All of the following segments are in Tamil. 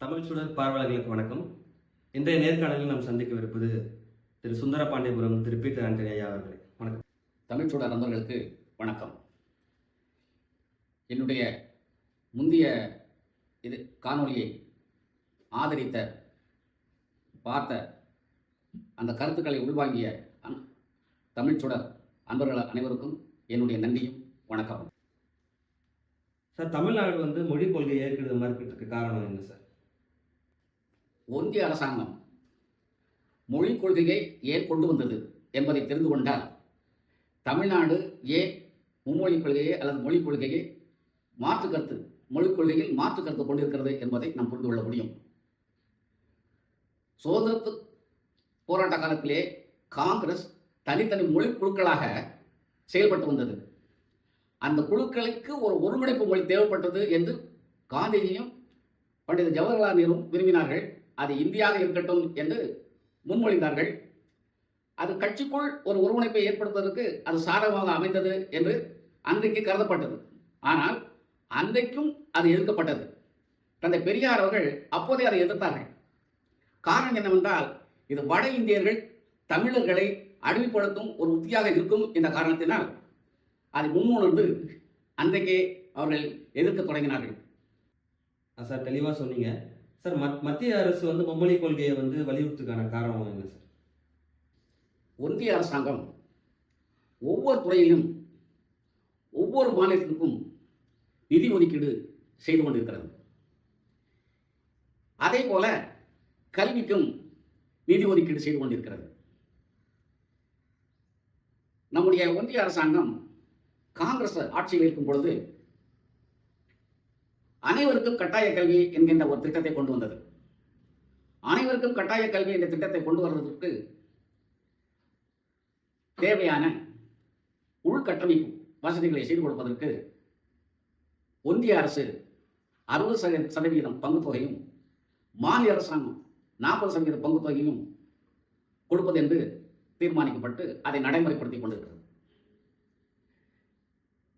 தமிழ் சுடர் பார்வையாளர்களுக்கு வணக்கம். இன்றைய நேர்காணலில் நாம் சந்திக்கவிருப்பது திரு சுந்தர பாண்டியபுரம் திரு பீட்டர் ஆண்டனி ஐயா அவர்களே. வணக்கம். தமிழ்ச்சூடர் நண்பர்களுக்கு வணக்கம். என்னுடைய முந்தைய இது காணொளியை ஆதரித்த பார்த்த அந்த கருத்துக்களை உள்வாங்கிய அன்- தமிழ்ச்சுடர் அன்பர்கள் அனைவருக்கும் என்னுடைய நன்றியும் வணக்கம் சார் தமிழ்நாடு வந்து மொழிக் கொள்கையை ஏற்கிறது மறுக்கிறதுக்கு காரணம் என்ன சார்? ஒன்றிய அரசாங்கம் மொழிக் கொள்கையை ஏன் கொண்டு வந்தது என்பதை தெரிந்து கொண்டால் தமிழ்நாடு ஏன் மும்மொழிக் கொள்கையை அல்லது மொழிக் கொள்கையை மாற்று கருத்து மொழிக் கொள்கையில் மாற்று கருத்து கொண்டிருக்கிறது என்பதை நாம் புரிந்து கொள்ள முடியும். சுதந்திரத்து போராட்ட காலத்திலே காங்கிரஸ் தனித்தனி மொழி குழுக்களாக செயல்பட்டு வந்தது. அந்த குழுக்களுக்கு ஒரு ஒருங்கிணைப்பு மொழி தேவைப்பட்டது என்று காந்திஜியும் பண்டித ஜவஹர்லால் நேரும் விரும்பினார்கள். அது இந்தியாக இருக்கட்டும் என்று முன்மொழிந்தார்கள். அது கட்சிக்குள் ஒரு ஒருங்கிணைப்பை ஏற்படுத்துவதற்கு அது சாதகமாக அமைந்தது என்று அன்றைக்கு கருதப்பட்டது. ஆனால் அன்றைக்கும் அது எதிர்க்கப்பட்டது. தந்தை பெரியார் அவர்கள் அப்போதே அதை எதிர்த்தார்கள். காரணம் என்னவென்றால் இது வட இந்தியர்கள் தமிழர்களை அடிமைப்படுத்தும் ஒரு உத்தியாக இருக்கும் என்ற காரணத்தினால் அதை முன்னுணர்ந்து அன்றைக்கே அவர்கள் எதிர்க்க தொடங்கினார்கள். சார் தெளிவாக சொன்னீங்க. சார் மத் மத்திய அரசு வந்து மும்மொழி கொள்கையை வந்து வலியுறுத்துக்கான காரணம் என்ன சார்? ஒன்றிய அரசாங்கம் ஒவ்வொரு துறையிலும் ஒவ்வொரு மாநிலத்திற்கும் நிதி ஒதுக்கீடு செய்து கொண்டிருக்கிறது. அதே போல கல்விக்கும் நிதி ஒதுக்கீடு செய்து கொண்டிருக்கிறது. நம்முடைய ஒன்றிய அரசாங்கம் காங்கிரஸ் ஆட்சியில் இருக்கும் பொழுது அனைவருக்கும் கட்டாய கல்வி என்கின்ற ஒரு திட்டத்தை கொண்டு வந்தது. அனைவருக்கும் கட்டாய கல்வி என்ற திட்டத்தை கொண்டு வருவதற்கு தேவையான உள்கட்டமைப்பு வசதிகளை செய்து கொடுப்பதற்கு ஒன்றிய அரசு அறுபது சதவீத சதவீதம் பங்கு தொகையும் மாநில அரசாங்கம் நாற்பது சதவீத பங்கு தொகையும் கொடுப்பது என்று தீர்மானிக்கப்பட்டு அதை நடைமுறைப்படுத்திக் கொண்டிருக்கிறது.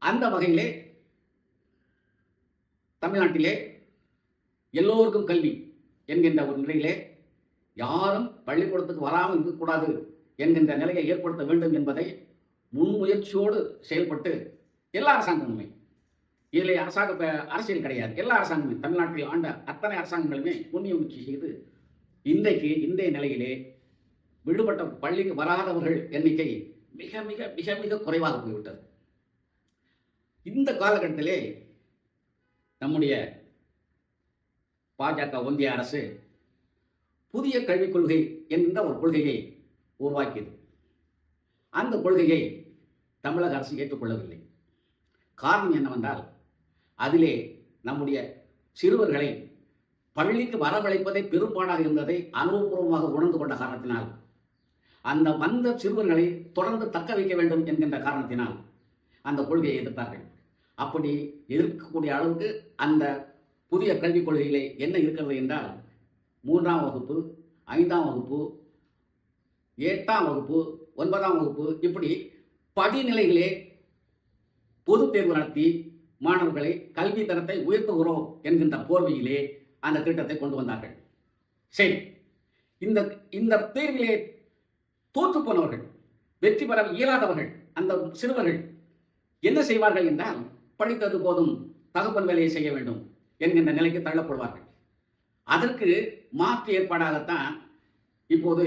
அந்த வகையிலே தமிழ்நாட்டிலே எல்லோருக்கும் கல்வி என்கின்ற ஒரு நிலையிலே யாரும் பள்ளிக்கூடத்துக்கு வராமல் இருக்கக்கூடாது என்கின்ற நிலையை ஏற்படுத்த வேண்டும் என்பதை முன்முயற்சியோடு செயல்பட்டு எல்லா அரசாங்கமுமே இதில் அரசாங்க அரசியல் கிடையாது. எல்லா அரசாங்கமுமே தமிழ்நாட்டில் ஆண்ட அத்தனை அரசாங்கங்களுமே முன்முயற்சி செய்து இன்றைக்கு இன்றைய நிலையிலே விடுபட்ட பள்ளிக்கு வராதவர்கள் எண்ணிக்கை மிக மிக மிக மிக குறைவாக போய்விட்டது. இந்த காலகட்டத்திலே நம்முடைய பாஜக ஒன்றிய அரசு புதிய கல்விக் கொள்கை என்கின்ற ஒரு கொள்கையை உருவாக்கியது. அந்த கொள்கையை தமிழக அரசு ஏற்றுக்கொள்ளவில்லை. காரணம் என்னவென்றால் அதிலே நம்முடைய சிறுவர்களை பள்ளிக்கு வரவழைப்பதை பெரும்பாடாக இருந்ததை அனுபவபூர்வமாக உணர்ந்து கொண்ட காரணத்தினால் அந்த வந்த சிறுவர்களை தொடர்ந்து தக்க வைக்க வேண்டும் என்கின்ற காரணத்தினால் அந்த கொள்கையை எதிர்த்தார்கள். அப்படி எதிர்க்கக்கூடிய அளவுக்கு அந்த புதிய கல்விக் கொள்கையிலே என்ன இருக்கிறது என்றால் மூன்றாம் வகுப்பு ஐந்தாம் வகுப்பு எட்டாம் வகுப்பு ஒன்பதாம் வகுப்பு இப்படி படிநிலைகளே பொது தேர்வு நடத்தி மாணவர்களை கல்வி தரத்தை உயர்த்துகிறோம் என்கின்ற போர்வையிலே அந்த திட்டத்தை கொண்டு வந்தார்கள். சரி இந்த இந்த தேர்விலே தோற்று போனவர்கள் வெற்றி பெற இயலாதவர்கள் அந்த சிறுவர்கள் என்ன செய்வார்கள் என்றால் படித்தது போதும் தகப்பன் வேலையை செய்ய வேண்டும் என்கின்ற நிலைக்கு தள்ளப்படுவார்கள். அதற்கு மாற்று ஏற்பாடாகத்தான் இப்போது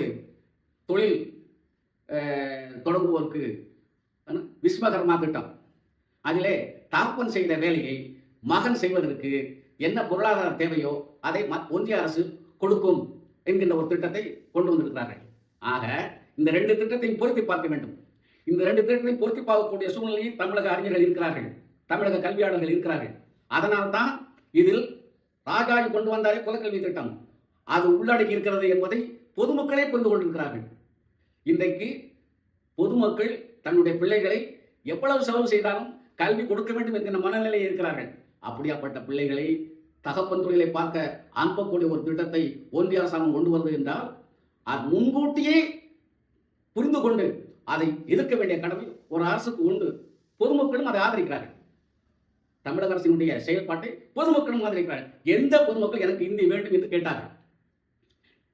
தொழில் தொடங்குவோருக்கு விஸ்வகர்மா திட்டம். அதிலே தகப்பன் செய்த வேலையை மகன் செய்வதற்கு என்ன பொருளாதார தேவையோ அதை ம- ஒன்றிய அரசு கொடுக்கும் என்கின்ற ஒரு திட்டத்தை கொண்டு வந்திருக்கிறார்கள். ஆக இந்த ரெண்டு திட்டத்தையும் பொருத்தி பார்க்க வேண்டும். இந்த ரெண்டு திட்டத்தையும் பொருத்தி பார்க்கக்கூடிய சூழ்நிலையில் தமிழக அறிஞர்கள் இருக்கிறார்கள். தமிழக கல்வியாளர்கள் இருக்கிறார்கள். அதனால்தான் இதில் ராஜாஜி கொண்டு வந்தாரே குலக்கல்வி திட்டம். அது உள்ளடக்கி இருக்கிறது என்பதை பொதுமக்களே புரிந்து கொண்டிருக்கிறார்கள். இன்றைக்கு பொதுமக்கள் தன்னுடைய பிள்ளைகளை எவ்வளவு செலவு செய்தாலும் கல்வி கொடுக்க வேண்டும் என்கிற மனநிலையில் இருக்கிறார்கள். அப்படியாப்பட்ட பிள்ளைகளை தகப்பன் தொழிலை பார்க்க அனுப்பக்கூடிய ஒரு திட்டத்தை ஒன்றிய அரசாங்கம் கொண்டு வருது என்றால் அது முன்கூட்டியே புரிந்து கொண்டு அதை எதிர்க்க வேண்டிய கடமை ஒரு அரசுக்கு உண்டு. பொதுமக்களும் அதை ஆதரிக்கிறார்கள். தமிழக அரசினுடைய செயல்பாட்டை பொதுமக்களும் ஆதரிக்கிறார்கள் எந்த பொதுமக்கள் எனக்கு இந்தி வேண்டும் என்று கேட்டார்கள்?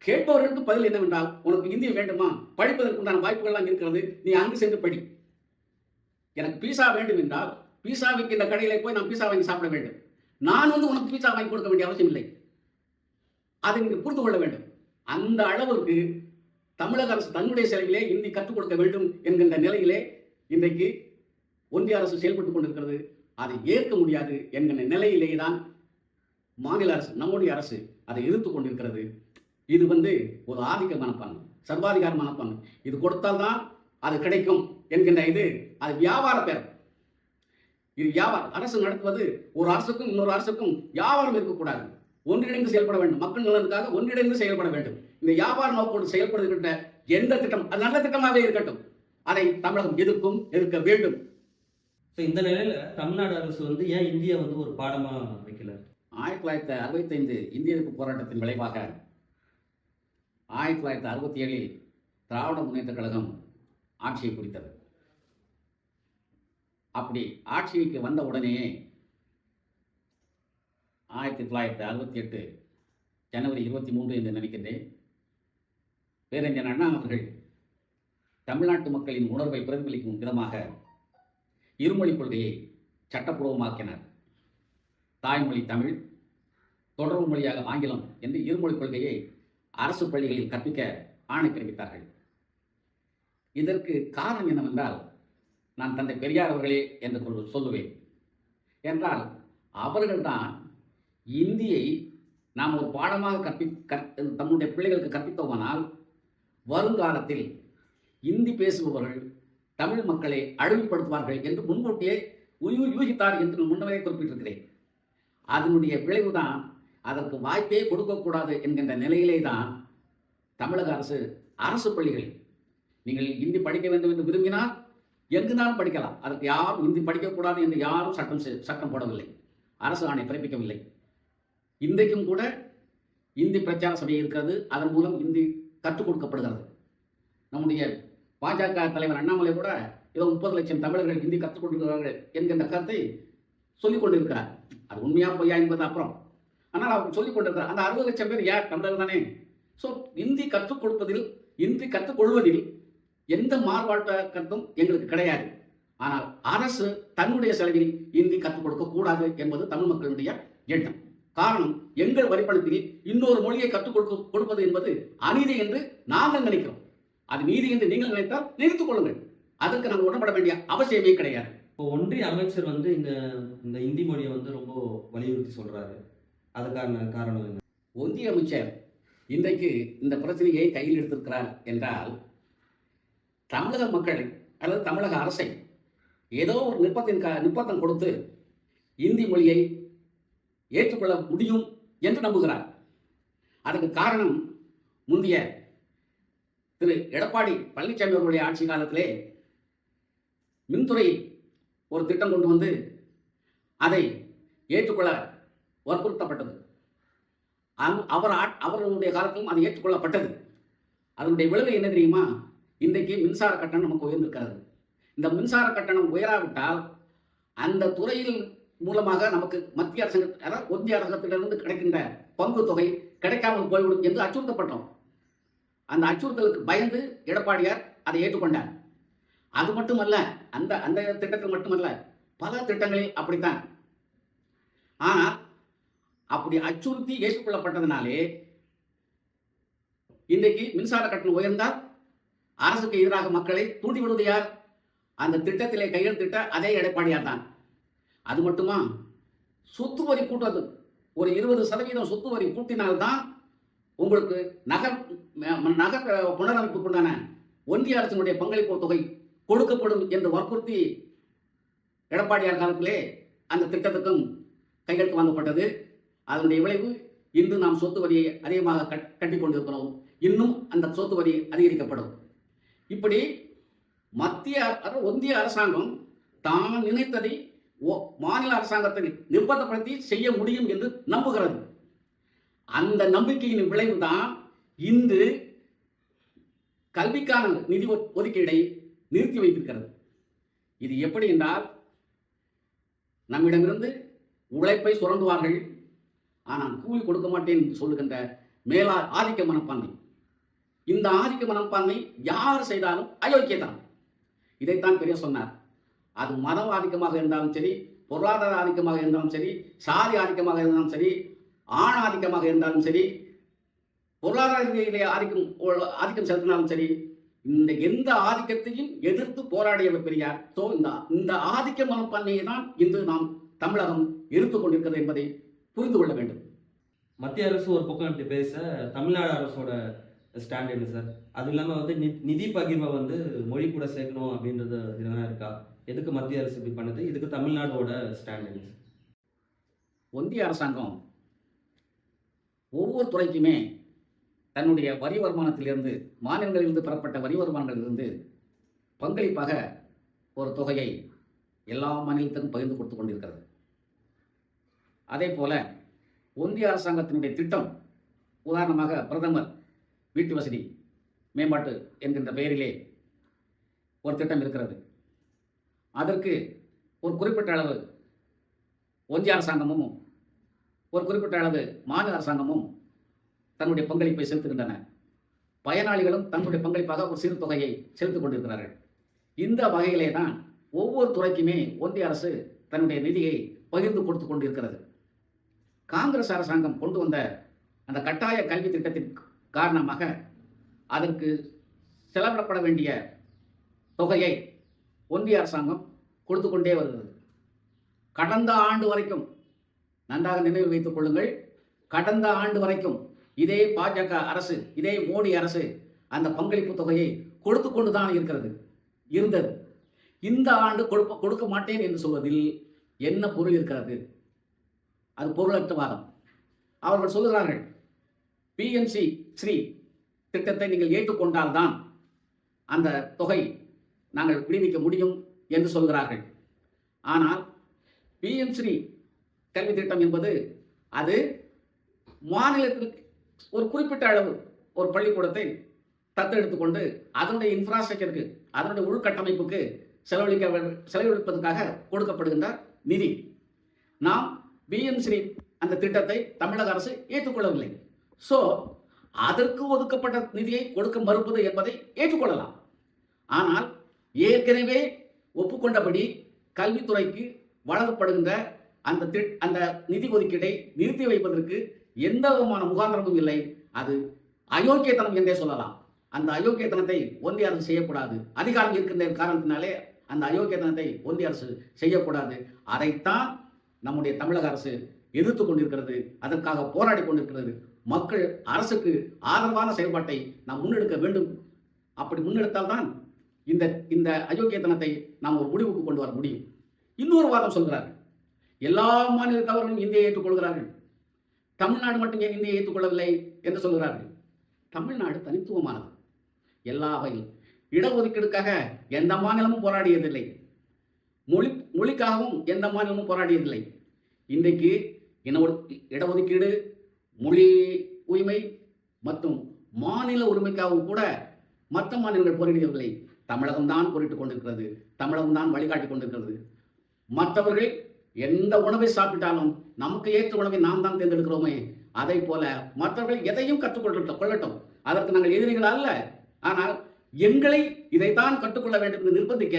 கேட்பவர்களுக்கு பதில் என்னவென்றால் உனக்கு இந்தி வேண்டுமா? படிப்பதற்கு உண்டான வாய்ப்புகள்லாம் இருக்கிறது. நீ அங்கு சென்று படி. எனக்கு பீஸா வேண்டும் என்றால் பீஸாவுக்கு இந்த கடையில போய் நான் பீஸா வாங்கி சாப்பிட வேண்டும். நான் வந்து உனக்கு பீஸா வாங்கி கொடுக்க வேண்டிய அவசியம் இல்லை. அதை நீங்கள் புரிந்து கொள்ள வேண்டும். அந்த அளவுக்கு தமிழக அரசு தன்னுடைய செலவிலே இந்தி கற்றுக் கொடுக்க வேண்டும் என்கின்ற நிலையிலே இன்றைக்கு ஒன்றிய அரசு செயல்பட்டுக் கொண்டிருக்கிறது. அதை ஏற்க முடியாது என்கின்ற நிலையிலேயே தான் மாநில அரசு நம்முடைய அரசு அதை எதிர்த்து கொண்டிருக்கிறது. இது வந்து ஒரு ஆதிக்க மனப்பான்மை சர்வாதிகார மனப்பான்மை. இது கொடுத்தால்தான் அது கிடைக்கும் என்கின்ற இது அது வியாபார பேரம். இது வியாபாரம் அரசு நடத்துவது ஒரு அரசுக்கும் இன்னொரு அரசுக்கும் வியாபாரம் இருக்கக்கூடாது. ஒன்றிணைந்து செயல்பட வேண்டும். மக்கள் நலனுக்காக ஒன்றிணைந்து செயல்பட வேண்டும். இந்த வியாபார நோக்கோடு செயல்படுகின்ற எந்த திட்டம் அது நல்ல திட்டமாகவே இருக்கட்டும். அதை தமிழகம் எதிர்க்கும் எதிர்க்க வேண்டும். ஸோ இந்த நிலையில் தமிழ்நாடு அரசு வந்து ஏன் இந்தியா வந்து ஒரு பாடமாக வைக்கல? ஆயிரத்தி தொள்ளாயிரத்தி அறுபத்தைந்து இந்திய எதிர்ப்பு போராட்டத்தின் விளைவாக ஆயிரத்தி தொள்ளாயிரத்தி அறுபத்தி ஏழில் திராவிட முன்னேற்ற கழகம் ஆட்சியை பிடித்தது அப்படி ஆட்சிக்கு வந்த உடனேயே ஆயிரத்தி தொள்ளாயிரத்தி அறுபத்தி எட்டு ஜனவரி இருபத்தி மூன்று என்று நினைக்கின்றேன். பேரறிஞர் அண்ணா அவர்கள் தமிழ்நாட்டு மக்களின் உணர்வை பிரதிபலிக்கும் விதமாக இருமொழிக் கொள்கையை சட்டப்பூர்வமாக்கினர். தாய்மொழி தமிழ் தொடர்பு மொழியாக ஆங்கிலம் என்று இருமொழிக் கொள்கையை அரசு பள்ளிகளில் கற்பிக்க ஆணை பிறப்பித்தார்கள். இதற்கு காரணம் என்னவென்றால் நான் தந்தை பெரியார் அவர்களே என்று கொண்டு சொல்லுவேன். என்றால் அவர்கள்தான் இந்தியை நாம் ஒரு பாடமாக கற்பி கற் தம்முடைய பிள்ளைகளுக்கு கற்பித்தோமானால் வருங்காலத்தில் இந்தி பேசுபவர்கள் தமிழ் மக்களை அழிவுபடுத்துவார்கள் என்று முன்கூட்டியே உயிர் யூகித்தார் என்று முன்னமே குறிப்பிட்டிருக்கிறேன். அதனுடைய விளைவுதான் அதற்கு வாய்ப்பே கொடுக்கக்கூடாது என்கின்ற நிலையிலே தான் தமிழக அரசு அரசு பள்ளிகளில் நீங்கள் இந்தி படிக்க வேண்டும் என்று விரும்பினால் எங்குனாலும் படிக்கலாம்? அதற்கு யாரும் இந்தி படிக்கக்கூடாது என்று யாரும் சட்டம் செ- சட்டம் போடவில்லை. அரசு ஆணை பிறப்பிக்கவில்லை. இன்றைக்கும் கூட இந்தி பிரச்சார சபை இருக்கிறது. அதன் மூலம் இந்தி கற்றுக் கொடுக்கப்படுகிறது. நம்முடைய பாஜக தலைவர் அண்ணாமலை கூட ஏதோ முப்பது லட்சம் தமிழர்கள் இந்தி கற்றுக் கொண்டிருக்கிறார்கள் என்கின்ற கருத்தை சொல்லிக் கொண்டிருக்கிறார். அது உண்மையா பொய்யா என்பது அப்புறம். ஆனால் அவர் சொல்லிக் கொண்டிருக்கிறார். அந்த அறுபது லட்சம் பேர் யார்? தமிழர் தானே. ஸோ இந்தி கற்றுக் கொடுப்பதில் இந்தி கற்றுக்கொள்வதில் எந்த மாறுபாட்ட கருத்தும் எங்களுக்கு கிடையாது. ஆனால் அரசு தன்னுடைய செலவில் இந்தி கற்றுக் கொடுக்க கூடாது என்பது தமிழ் மக்களுடைய எண்ணம். காரணம் எங்கள் வரிப்பணத்தில் இன்னொரு மொழியை கற்றுக் கொடுக்க கொடுப்பது என்பது அநீதி என்று நாங்கள் நினைக்கிறோம். அது நீதி என்று நீங்கள் நினைத்தால் நிறுத்திக் கொள்ளுங்கள். அதற்கு நாங்கள் உடன்பட வேண்டிய அவசியமே கிடையாது. இப்போ ஒன்றிய அமைச்சர் வந்து இந்த இந்த இந்தி மொழியை வந்து ரொம்ப வலியுறுத்தி சொல்றாரு. அதுக்கான காரணம் என்ன? ஒன்றிய அமைச்சர் இன்றைக்கு இந்த பிரச்சனையை கையில் எடுத்திருக்கிறார் என்றால் தமிழக மக்கள் அல்லது தமிழக அரசை ஏதோ ஒரு நிர்பத்தின் கா நிர்பந்தம் கொடுத்து இந்தி மொழியை ஏற்றுக்கொள்ள முடியும் என்று நம்புகிறார். அதுக்கு காரணம் முந்தைய திரு எடப்பாடி பழனிசாமி அவர்களுடைய ஆட்சி காலத்திலே மின்துறை ஒரு திட்டம் கொண்டு வந்து அதை ஏற்றுக்கொள்ள வற்புறுத்தப்பட்டது. அவர் ஆட்- அவர்களுடைய காலத்திலும் அது ஏற்றுக்கொள்ளப்பட்டது. அதனுடைய விளைவு என்ன தெரியுமா? இன்றைக்கு மின்சார கட்டணம் நமக்கு உயர்ந்திருக்கிறது. இந்த மின்சார கட்டணம் உயராவிட்டால் அந்த துறையில் மூலமாக நமக்கு மத்திய அரசாங்க அதாவது ஒன்றிய அரசாங்கத்திலிருந்து கிடைக்கின்ற பங்கு தொகை கிடைக்காமல் போய்விடும் என்று அச்சுறுத்தப்பட்டோம். அந்த அச்சுறுத்தலுக்கு பயந்து எடப்பாடியார் அதை ஏற்றுக்கொண்டார். அது மட்டுமல்ல அந்த அந்த திட்டத்தில் மட்டுமல்ல பல திட்டங்களில் அப்படித்தான். ஆனால் அப்படி அச்சுறுத்தி ஏற்றுக்கொள்ளப்பட்டதுனாலே இன்றைக்கு மின்சார கட்டணம் உயர்ந்தால் அரசுக்கு எதிராக மக்களை தூண்டிவிடுவது யார்? அந்த திட்டத்திலே கையெழுத்திட்ட அதே எடப்பாடியார் தான். அது மட்டுமா? சொத்து வரி கூட்டுறது ஒரு இருபது சதவீதம் சொத்து வரி கூட்டினால்தான் உங்களுக்கு நகர் நகர் புனரமைப்புக்குண்டான ஒன்றிய அரசினுடைய பங்களிப்பு தொகை கொடுக்கப்படும் என்று வற்புறுத்தி எடப்பாடியார் காலத்திலே அந்த திட்டத்துக்கும் கையெழுத்து வாங்கப்பட்டது. அதனுடைய விளைவு இன்று நாம் சொத்து வரியை அதிகமாக கட் கட்டி கொண்டிருக்கிறோம். இன்னும் அந்த சொத்து வரி அதிகரிக்கப்படும். இப்படி மத்திய ஒன்றிய அரசாங்கம் தான் நினைத்ததை ஓ- மாநில அரசாங்கத்தை நிர்பந்தப்படுத்தி செய்ய முடியும் என்று நம்புகிறது. அந்த நம்பிக்கையின் விளைவுதான் இன்று கல்விக்கான நிதி ஒ- ஒதுக்கீடை நிறுத்தி வைத்திருக்கிறது. இது எப்படி என்றால் நம்மிடமிருந்து உழைப்பை சுரண்டுவார்கள் ஆனால் கூலி கொடுக்க மாட்டேன் என்று சொல்லுகின்ற மேலா ஆதிக்க மனப்பான்மை. இந்த ஆதிக்க மனப்பான்மை யார் செய்தாலும் அயோக்கியதான். இதைத்தான் பெரிய சொன்னார். அது மதம் ஆதிக்கமாக இருந்தாலும் சரி பொருளாதார ஆதிக்கமாக இருந்தாலும் சரி சாதி ஆதிக்கமாக இருந்தாலும் சரி ஆண் ஆதிக்கமாக இருந்தாலும் சரி பொருளாதார ரீதியிலே ஆதிக்கம் ஆதிக்கம் செலுத்தினாலும் சரி இந்த எந்த ஆதிக்கத்தையும் எதிர்த்து போராடியவர் பெரியார். ஸோ இந்த இந்த ஆதிக்க மனப்பான்மையை தான் இன்று நாம் தமிழகம் எடுத்துக் கொண்டிருக்கிறது என்பதை புரிந்து கொள்ள வேண்டும். மத்திய அரசு ஒரு பக்கம் இப்படி பேச தமிழ்நாடு அரசோட ஸ்டாண்ட் என்ன சார்? அது இல்லாமல் வந்து நி- நிதி பகிர்வை வந்து மொழி கூட சேர்க்கணும் அப்படின்றது இதெல்லாம் இருக்கா? எதுக்கு மத்திய அரசு இப்படி பண்ணுது? இதுக்கு தமிழ்நாடோட ஸ்டாண்ட் என்ன சார்? ஒன்றிய அரசாங்கம் ஒவ்வொரு துறைக்குமே தன்னுடைய வரி வருமானத்திலிருந்து மாநிலங்களிலிருந்து பெறப்பட்ட வரி வருமானங்களிலிருந்து பங்களிப்பாக ஒரு தொகையை எல்லா மாநிலத்திற்கும் பகிர்ந்து கொடுத்து கொண்டிருக்கிறது. அதே போல ஒன்றிய அரசாங்கத்தினுடைய திட்டம் உதாரணமாக பிரதமர் வீட்டு வசதி மேம்பாட்டு என்கின்ற பெயரிலே ஒரு திட்டம் இருக்கிறது. அதற்கு ஒரு குறிப்பிட்ட அளவு ஒன்றிய அரசாங்கமும் ஒரு குறிப்பிட்ட அளவு மாநில அரசாங்கமும் தன்னுடைய பங்களிப்பை செலுத்துகின்றன. பயனாளிகளும் தன்னுடைய பங்களிப்பாக ஒரு சிறு தொகையை செலுத்திக் கொண்டிருக்கிறார்கள். இந்த வகையிலே தான் ஒவ்வொரு துறைக்குமே ஒன்றிய அரசு தன்னுடைய நிதியை பகிர்ந்து கொடுத்து கொண்டிருக்கிறது. காங்கிரஸ் அரசாங்கம் கொண்டு வந்த அந்த கட்டாய கல்வி திட்டத்தின் காரணமாக அதற்கு செலவிடப்பட வேண்டிய தொகையை ஒன்றிய அரசாங்கம் கொடுத்து கொண்டே வருகிறது. கடந்த ஆண்டு வரைக்கும் நன்றாக நினைவு வைத்துக் கொள்ளுங்கள். கடந்த ஆண்டு வரைக்கும் இதே பாஜக அரசு இதே மோடி அரசு அந்த பங்களிப்பு தொகையை கொடுத்து கொண்டுதான் இருக்கிறது இருந்தது. இந்த ஆண்டு கொடுப்ப கொடுக்க மாட்டேன் என்று சொல்வதில் என்ன பொருள் இருக்கிறது? அது பொருளற்ற வாதம். அவர்கள் சொல்லுகிறார்கள் பிஎம்சி ஸ்ரீ திட்டத்தை நீங்கள் ஏற்றுக்கொண்டால்தான் அந்த தொகை நாங்கள் விடுவிக்க முடியும் என்று சொல்கிறார்கள். ஆனால் பிஎம் ஸ்ரீ கல்வி திட்டம் என்பது அது மாநிலத்திற்கு ஒரு குறிப்பிட்ட அளவு ஒரு பள்ளிக்கூடத்தை தத்தெடுத்துக்கொண்டு அதனுடைய இன்ஃப்ராஸ்ட்ரக்சருக்கு அதனுடைய உள்கட்டமைப்புக்கு செலவழிக்க செலவழிப்பதற்காக கொடுக்கப்படுகின்ற நிதி. நாம் பிஎம் அந்த திட்டத்தை தமிழக அரசு ஏற்றுக்கொள்ளவில்லை. ஸோ அதற்கு ஒதுக்கப்பட்ட நிதியை கொடுக்க மறுப்பது என்பதை ஏற்றுக்கொள்ளலாம். ஆனால் ஏற்கனவே ஒப்புக்கொண்டபடி கல்வித்துறைக்கு வழங்கப்படுகின்ற அந்த திட் அந்த நிதி ஒதுக்கீட்டை நிறுத்தி வைப்பதற்கு எந்த விதமான முகாந்திரமும் இல்லை. அது அயோக்கியத்தனம் என்றே சொல்லலாம். அந்த அயோக்கியத்தனத்தை ஒன்றிய அரசு செய்யக்கூடாது. அதிகாரம் இருக்கின்ற காரணத்தினாலே அந்த அயோக்கியத்தனத்தை ஒன்றிய அரசு செய்யக்கூடாது. அதைத்தான் நம்முடைய தமிழக அரசு எதிர்த்து கொண்டிருக்கிறது. அதற்காக போராடி கொண்டிருக்கிறது. மக்கள் அரசுக்கு ஆதரவான செயல்பாட்டை நாம் முன்னெடுக்க வேண்டும். அப்படி முன்னெடுத்தால்தான் இந்த இந்த அயோக்கியத்தனத்தை நாம் ஒரு முடிவுக்கு கொண்டு வர முடியும். இன்னொரு வாதம் சொல்கிறார்கள். எல்லா மாநிலத்தவர்களும் இந்தியை ஏற்றுக்கொள்கிறார்கள். தமிழ்நாடு மட்டும் ஏன் இந்தியை ஏற்றுக்கொள்ளவில்லை என்று சொல்கிறார்கள்? தமிழ்நாடு தனித்துவமானது. எல்லா வகையில் இடஒதுக்கீடுக்காக எந்த மாநிலமும் போராடியதில்லை. மொழி மொழிக்காகவும் எந்த மாநிலமும் போராடியதில்லை. இன்றைக்கு இன இடஒதுக்கீடு மொழி உரிமை மற்றும் மாநில உரிமைக்காகவும் கூட மற்ற மாநிலங்கள் போராடியவில்லை தமிழகம்தான் போரிட்டுக் கொண்டிருக்கிறது. தமிழகம்தான் வழிகாட்டி கொண்டிருக்கிறது. மற்றவர்கள் எந்த உணவை சாப்பிட்டாலும் நமக்கு ஏற்ற உணவை நாம் தான் தேர்ந்தெடுக்கிறோமே. அதை போல மற்றவர்கள் எதையும் கற்றுக்கொள்ளட்டும் கொள்ளட்டும். அதற்கு நாங்கள் எதிரிகள் அல்ல. ஆனால் எங்களை இதைத்தான் கற்றுக்கொள்ள வேண்டும் என்று நிர்பந்திக்க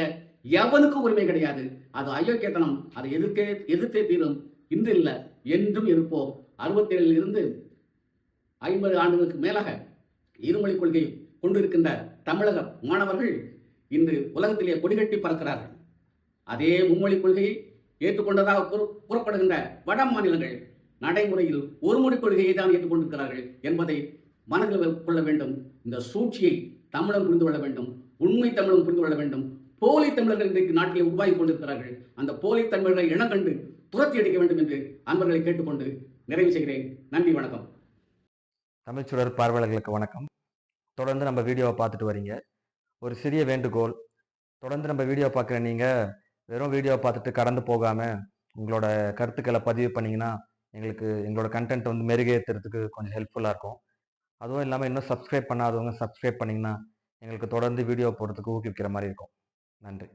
எவனுக்கும் உரிமை கிடையாது. அது அயோக்கியத்தனம். அதை எதிர்க்கே எதிர்த்தே தீரும். இன்று இல்லை என்றும் இருப்போம் அறுபத்தேழில் இருந்து ஐம்பது ஆண்டுகளுக்கு மேலாக இருமொழி கொள்கை கொண்டிருக்கின்ற தமிழக மாணவர்கள் இன்று உலகத்திலே கொடிகட்டி பறக்கிறார்கள். அதே மும்மொழி கொள்கையை ஏற்றுக்கொண்டதாக கூறப்படுகின்ற வட மாநிலங்கள் நடைமுறையில் ஒரு மொழி கொள்கையை தான் ஏற்றுக்கொண்டிருக்கிறார்கள் என்பதை மனதில் கொள்ள வேண்டும். இந்த சூழ்ச்சியை தமிழன் புரிந்து கொள்ள வேண்டும். உண்மை தமிழன் புரிந்து கொள்ள வேண்டும். போலி தமிழர்கள் இன்றைக்கு நாட்டிலே உருவாகி கொண்டிருக்கிறார்கள். அந்த போலி தமிழர்களை இனங்கண்டு துரத்தி அடிக்க வேண்டும் என்று அன்பர்களை கேட்டுக்கொண்டு நிறைவு செய்கிறேன். நன்றி வணக்கம். தமிழ்ச்சுடர் பார்வையாளர்களுக்கு வணக்கம். தொடர்ந்து நம்ம வீடியோவை பார்த்துட்டு வரீங்க. ஒரு சிறிய வேண்டுகோள். தொடர்ந்து நம்ம வீடியோ பார்க்குற நீங்கள் வெறும் வீடியோ பார்த்துட்டு கடந்து போகாமல் உங்களோட கருத்துக்களை பதிவு பண்ணிங்கன்னா எங்களுக்கு எங்களோட கண்டென்ட் வந்து மெருகேற்றுறதுக்கு கொஞ்சம் ஹெல்ப்ஃபுல்லாக இருக்கும். அதுவும் இல்லாமல் இன்னும் சப்ஸ்கிரைப் பண்ணாதவங்க சப்ஸ்கிரைப் பண்ணிங்கன்னா எங்களுக்கு தொடர்ந்து வீடியோ போடுறதுக்கு ஊக்குவிக்கிற மாதிரி இருக்கும். நன்றி.